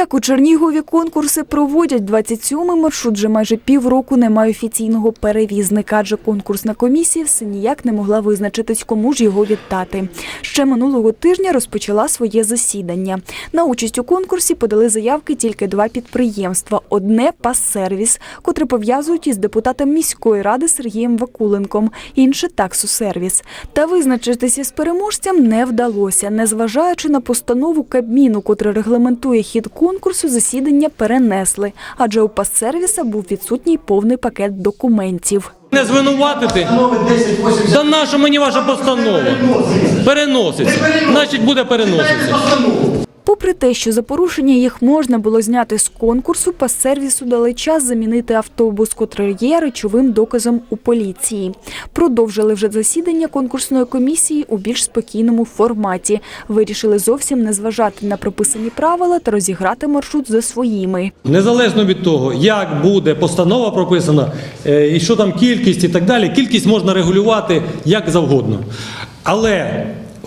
Як у Чернігові конкурси проводять, 27-й маршрут вже майже півроку не має офіційного перевізника, адже конкурсна комісія все ніяк не могла визначитись, кому ж його віддати. Ще минулого тижня розпочала своє засідання. На участь у конкурсі подали заявки тільки два підприємства. Одне «Пассервіс», котре пов'язують із депутатом міської ради Сергієм Вакуленком, інше «Таксусервіс». Та визначитися з переможцем не вдалося, незважаючи на постанову Кабміну, котре регламентує хід конкурсу, засідання перенесли, адже у «Пассервіса» був відсутній повний пакет документів. Не звинуватити? Та наша мені ваша постанова? Переноситься. Значить, буде переноситися. Попри те, що за порушення їх можна було зняти з конкурсу, пас-сервісу дали час замінити автобус, котрий є речовим доказом у поліції. Продовжили вже засідання конкурсної комісії у більш спокійному форматі. Вирішили зовсім не зважати на прописані правила та розіграти маршрут за своїми. Незалежно від того, як буде постанова прописана, е, і що там кількість і так далі, кількість можна регулювати як завгодно. Але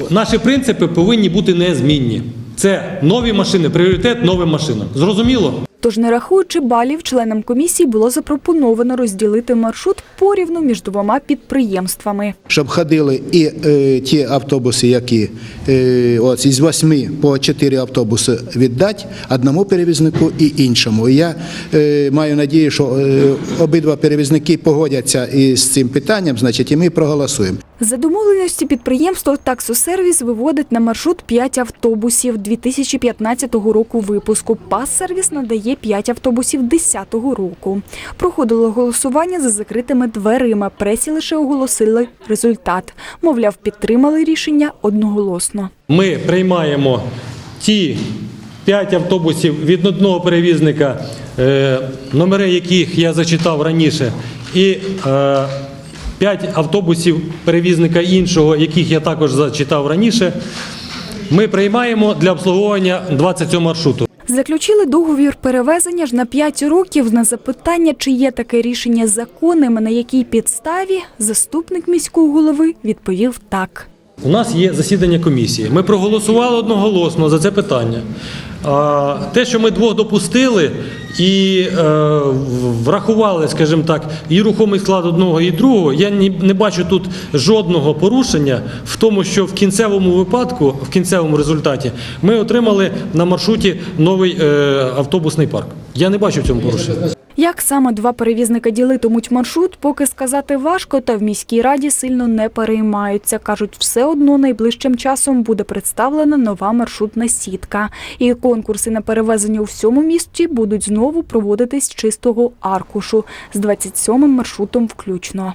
наші принципи повинні бути незмінні. Це нові машини, пріоритет новим машинам. Зрозуміло? Тож, не рахуючи балів, членам комісії було запропоновано розділити маршрут порівну між двома підприємствами. щоб ходили і е, ті автобуси, які е, ось із восьми по чотири автобуси віддати одному перевізнику і іншому. І я е, маю надію, що е, обидва перевізники погодяться із цим питанням, значить, і ми проголосуємо. За домовленості підприємство «Таксосервіс» виводить на маршрут 5 автобусів 2015 року випуску. «Пассервіс» надає 5 автобусів 2010 року. Проходило голосування за закритими дверима. Пресі лише оголосили результат. Мовляв, підтримали рішення одноголосно. Ми приймаємо ті п'ять автобусів від одного перевізника, е, номери яких я зачитав раніше, і е, п'ять автобусів перевізника іншого, яких я також зачитав раніше. Ми приймаємо для обслуговування 27 маршруту. Заключили договір перевезення ж на 5 років. На запитання, чи є таке рішення законним, на якій підставі, заступник міського голови відповів так. У нас є засідання комісії. Ми проголосували одноголосно за це питання. А, Те, що ми двох допустили і е, врахували, скажімо так, і рухомий склад одного і другого, я не бачу тут жодного порушення в тому, що в кінцевому випадку, в кінцевому результаті, ми отримали на маршруті новий е, автобусний парк. Я не бачу в цьому порушення. Як саме два перевізника ділитимуть маршрут, поки сказати важко, та в міській раді сильно не переймаються. Кажуть, все одно найближчим часом буде представлена нова маршрутна сітка. І конкурси на перевезення у всьому місті будуть знову проводитись з чистого аркушу з 27-м маршрутом включно.